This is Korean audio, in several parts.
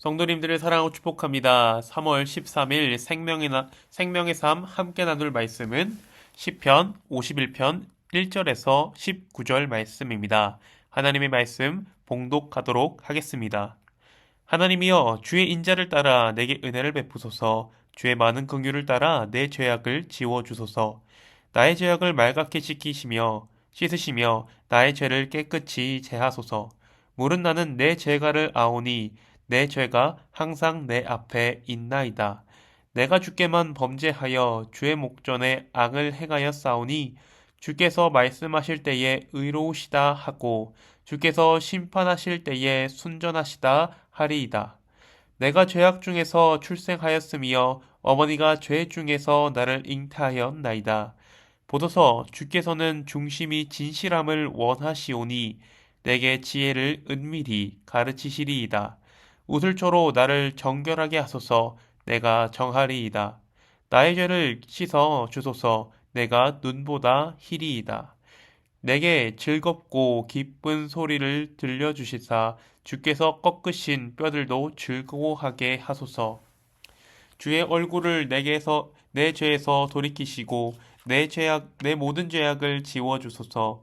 성도님들을 사랑하고 축복합니다. 3월 13일 생명의, 나, 생명의 삶 함께 나눌 말씀은 10편 51편 1절에서 19절 말씀입니다. 하나님의 말씀 봉독하도록 하겠습니다. 하나님이여 주의 인자를 따라 내게 은혜를 베푸소서 주의 많은 긍휼을 따라 내 죄악을 지워 주소서 나의 죄악을 말갛게 씻기시며 씻으시며 나의 죄를 깨끗이 제하소서 물은 나는 내 죄가를 아오니 내 죄가 항상 내 앞에 있나이다. 내가 주께만 범죄하여 주의 목전에 악을 행하여 싸우니 주께서 말씀하실 때에 의로우시다 하고 주께서 심판하실 때에 순전하시다 하리이다. 내가 죄악 중에서 출생하였으며 어머니가 죄 중에서 나를 잉태하였나이다. 보소서 주께서는 중심이 진실함을 원하시오니 내게 지혜를 은밀히 가르치시리이다. 우슬초로 나를 정결하게 하소서 내가 정하리이다. 나의 죄를 씻어 주소서 내가 눈보다 희리이다. 내게 즐겁고 기쁜 소리를 들려주시사 주께서 꺾으신 뼈들도 즐거워하게 하소서. 주의 얼굴을 내게서 내 죄에서 돌이키시고 내 죄악 내 모든 죄악을 지워 주소서.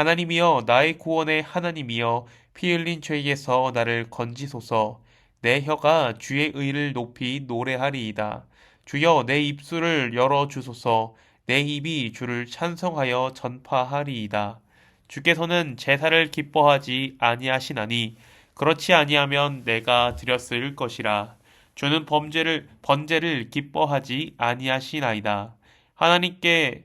하나님이여 나의 구원의 하나님이여 피 흘린 죄에서 나를 건지소서 내 혀가 주의 의를 높이 노래하리이다. 주여 내 입술을 열어 주소서 내 입이 주를 찬성하여 전파하리이다. 주께서는 제사를 기뻐하지 아니하시나니 그렇지 아니하면 내가 드렸을 것이라. 주는 범죄를 번제를 기뻐하지 아니하시나이다. 하나님께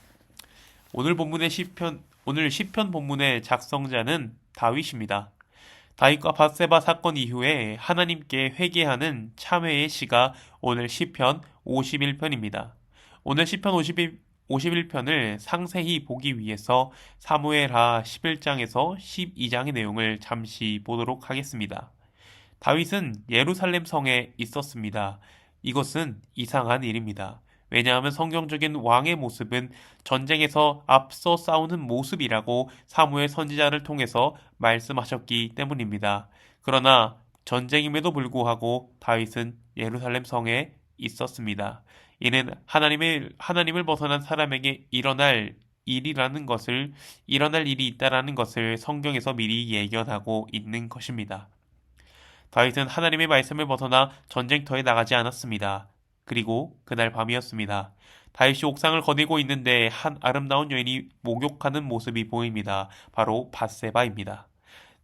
오늘 본문의 시편 오늘 시편 본문의 작성자는 다윗입니다. 다윗과 바세바 사건 이후에 하나님께 회개하는 참회의 시가 오늘 시편 51편입니다. 오늘 시편 51, 51편을 상세히 보기 위해서 사무엘하 11장에서 12장의 내용을 잠시 보도록 하겠습니다. 다윗은 예루살렘 성에 있었습니다. 이것은 이상한 일입니다. 왜냐하면 성경적인 왕의 모습은 전쟁에서 앞서 싸우는 모습이라고 사무엘 선지자를 통해서 말씀하셨기 때문입니다. 그러나 전쟁임에도 불구하고 다윗은 예루살렘 성에 있었습니다. 이는 하나님의 하나님을 벗어난 사람에게 일어날 일이라는 것을 일어날 일이 있다라는 것을 성경에서 미리 예견하고 있는 것입니다. 다윗은 하나님의 말씀을 벗어나 전쟁터에 나가지 않았습니다. 그리고 그날 밤이었습니다. 다윗이 옥상을 거닐고 있는데 한 아름다운 여인이 목욕하는 모습이 보입니다. 바로 바세바입니다.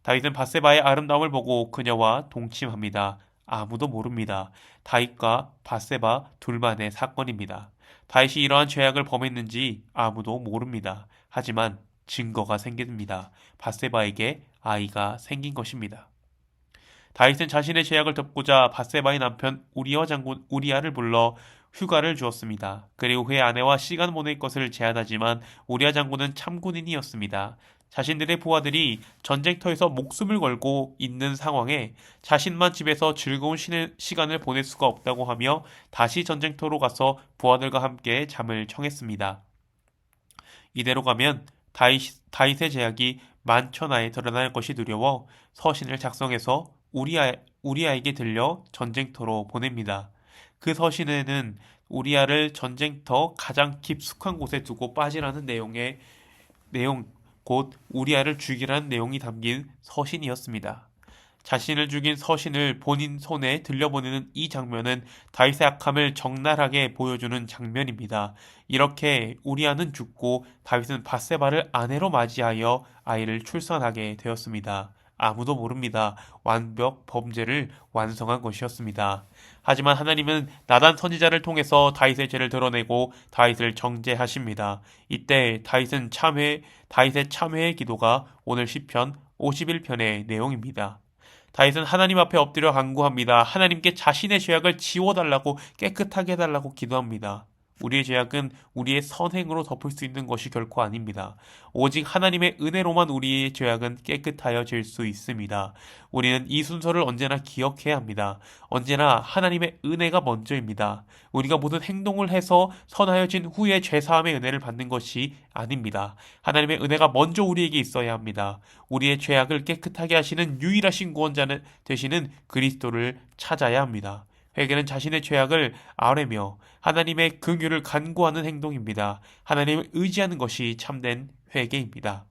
다윗은 바세바의 아름다움을 보고 그녀와 동침합니다. 아무도 모릅니다. 다윗과 바세바 둘만의 사건입니다. 다윗이 이러한 죄악을 범했는지 아무도 모릅니다. 하지만 증거가 생깁니다. 바세바에게 아이가 생긴 것입니다. 다윗은 자신의 죄악을 덮고자 바세바의 남편 우리와 장군 우리아를 불러 휴가를 주었습니다. 그리고 그의 아내와 시간 보낼 것을 제안하지만 우리아 장군은 참군인이었습니다. 자신들의 부하들이 전쟁터에서 목숨을 걸고 있는 상황에 자신만 집에서 즐거운 시간을 보낼 수가 없다고 하며 다시 전쟁터로 가서 부하들과 함께 잠을 청했습니다. 이대로 가면 다윗, 다윗의 제약이 만천하에 드러날 것이 두려워 서신을 작성해서 우리아, 우리아에게 들려 전쟁터로 보냅니다. 그 서신에는 우리아를 전쟁터 가장 깊숙한 곳에 두고 빠지라는 내용의 내용 곧 우리아를 죽이라는 내용이 담긴 서신이었습니다. 자신을 죽인 서신을 본인 손에 들려보내는 이 장면은 다윗의 악함을 적나라하게 보여주는 장면입니다. 이렇게 우리아는 죽고 다윗은 바세바를 아내로 맞이하여 아이를 출산하게 되었습니다. 아무도 모릅니다. 완벽 범죄를 완성한 것이었습니다. 하지만 하나님은 나단 선지자를 통해서 다윗의 죄를 드러내고 다윗을 정죄하십니다. 이때 다윗은 참회 다윗의 참회의 기도가 오늘 시편 51편의 내용입니다. 다윗은 하나님 앞에 엎드려 간구합니다. 하나님께 자신의 죄악을 지워달라고 깨끗하게 해달라고 기도합니다. 우리의 죄악은 우리의 선행으로 덮을 수 있는 것이 결코 아닙니다. 오직 하나님의 은혜로만 우리의 죄악은 깨끗하여질 수 있습니다. 우리는 이 순서를 언제나 기억해야 합니다. 언제나 하나님의 은혜가 먼저입니다. 우리가 모든 행동을 해서 선하여진 후에 죄사함의 은혜를 받는 것이 아닙니다. 하나님의 은혜가 먼저 우리에게 있어야 합니다. 우리의 죄악을 깨끗하게 하시는 유일하신 구원자는 되시는 그리스도를 찾아야 합니다. 회개는 자신의 죄악을 아뢰며 하나님의 긍휼을 간구하는 행동입니다. 하나님을 의지하는 것이 참된 회개입니다.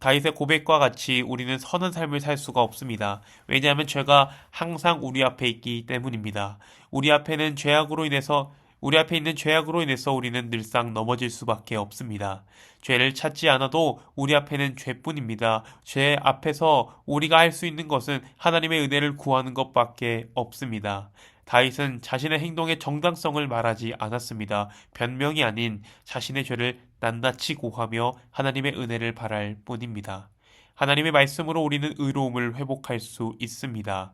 다윗의 고백과 같이 우리는 선한 삶을 살 수가 없습니다. 왜냐하면 죄가 항상 우리 앞에 있기 때문입니다. 우리 앞에는 죄악으로 인해서 우리 앞에 있는 죄악으로 인해서 우리는 늘상 넘어질 수밖에 없습니다. 죄를 찾지 않아도 우리 앞에는 죄뿐입니다. 죄 앞에서 우리가 할 수 있는 것은 하나님의 은혜를 구하는 것밖에 없습니다. 다윗은 자신의 행동의 정당성을 말하지 않았습니다. 변명이 아닌 자신의 죄를 낱낱이 고하며 하나님의 은혜를 바랄 뿐입니다. 하나님의 말씀으로 우리는 의로움을 회복할 수 있습니다.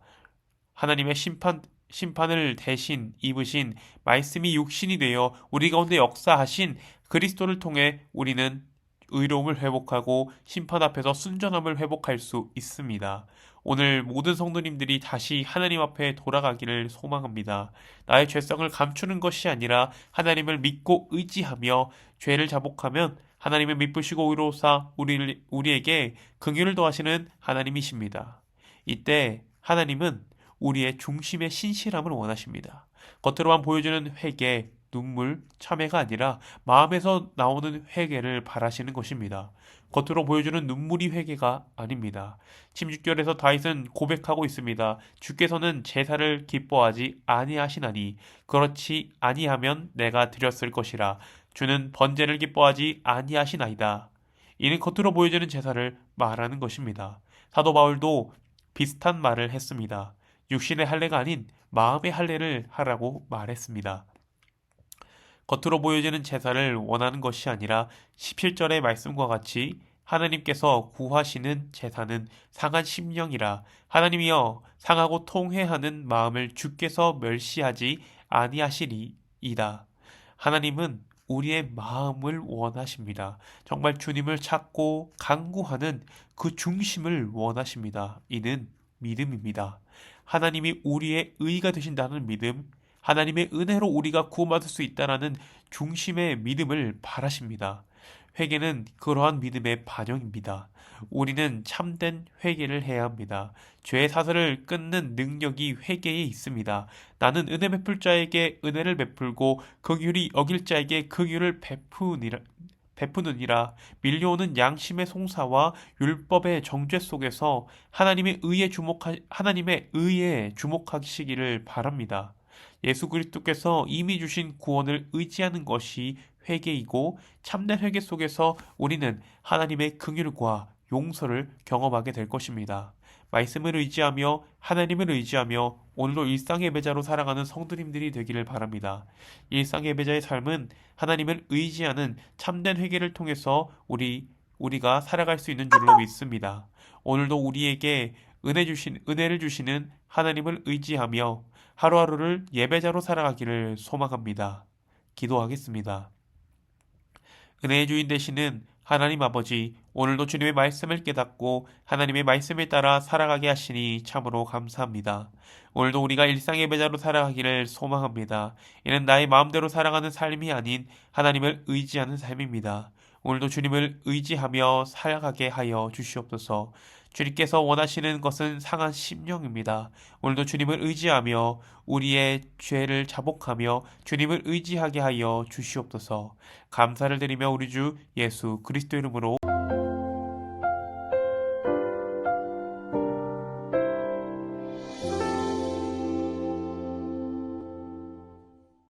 하나님의 심판 심판을 대신 입으신 말씀이 육신이 되어 우리 가운데 역사하신 그리스도를 통해 우리는 의로움을 회복하고 심판 앞에서 순전함을 회복할 수 있습니다. 오늘 모든 성도님들이 다시 하나님 앞에 돌아가기를 소망합니다. 나의 죄성을 감추는 것이 아니라 하나님을 믿고 의지하며 죄를 자복하면 하나님의 믿으시고 의로사 우리, 우리에게 긍휼을 더하시는 하나님이십니다. 이때 하나님은 우리의 중심의 신실함을 원하십니다. 겉으로만 보여주는 회개, 눈물, 참회가 아니라 마음에서 나오는 회개를 바라시는 것입니다. 겉으로 보여주는 눈물이 회개가 아닙니다. 16절에서 다윗은 고백하고 있습니다. 주께서는 제사를 기뻐하지 아니하시나니 그렇지 아니하면 내가 드렸을 것이라 주는 번제를 기뻐하지 아니하시나이다. 이는 겉으로 보여주는 제사를 말하는 것입니다. 사도 바울도 비슷한 말을 했습니다. 육신의 할례가 아닌 마음의 할례를 하라고 말했습니다. 겉으로 보여지는 제사를 원하는 것이 아니라 17절의 말씀과 같이 하나님께서 구하시는 제사는 상한 심령이라 하나님이여 상하고 통회하는 마음을 주께서 멸시하지 아니하시리이다. 하나님은 우리의 마음을 원하십니다. 정말 주님을 찾고 강구하는 그 중심을 원하십니다. 이는 믿음입니다. 하나님이 우리의 의가 되신다는 믿음, 하나님의 은혜로 우리가 구원받을 수 있다라는 중심의 믿음을 바라십니다. 회개는 그러한 믿음의 반영입니다. 우리는 참된 회개를 해야 합니다. 죄의 사슬을 끊는 능력이 회개에 있습니다. 나는 은혜 베풀 자에게 은혜를 베풀고 긍휼이 어길 자에게 긍휼을 베푸니라 베푸느니라 밀려오는 양심의 송사와 율법의 정죄 속에서 하나님의 의에 주목하 하나님의 의에 주목하시기를 바랍니다. 예수 그리스도께서 이미 주신 구원을 의지하는 것이 회개이고 참된 회개 속에서 우리는 하나님의 긍휼과 용서를 경험하게 될 것입니다. 말씀을 의지하며 하나님을 의지하며 오늘도 일상 예배자로 살아가는 성도님들이 되기를 바랍니다. 일상 예배자의 삶은 하나님을 의지하는 참된 회개를 통해서 우리 우리가 살아갈 수 있는 줄로 믿습니다. 오늘도 우리에게 은혜 주신 은혜를 주시는 하나님을 의지하며 하루하루를 예배자로 살아가기를 소망합니다. 기도하겠습니다. 은혜의 주인 되시는 하나님 아버지, 오늘도 주님의 말씀을 깨닫고 하나님의 말씀에 따라 살아가게 하시니 참으로 감사합니다. 오늘도 우리가 일상의 배자로 살아가기를 소망합니다. 이는 나의 마음대로 살아가는 삶이 아닌 하나님을 의지하는 삶입니다. 오늘도 주님을 의지하며 살아가게 하여 주시옵소서. 주님께서 원하시는 것은 상한 심령입니다. 오늘도 주님을 의지하며 우리의 죄를 자복하며 주님을 의지하게 하여 주시옵소서. 감사를 드리며 우리 주 예수 그리스도 이름으로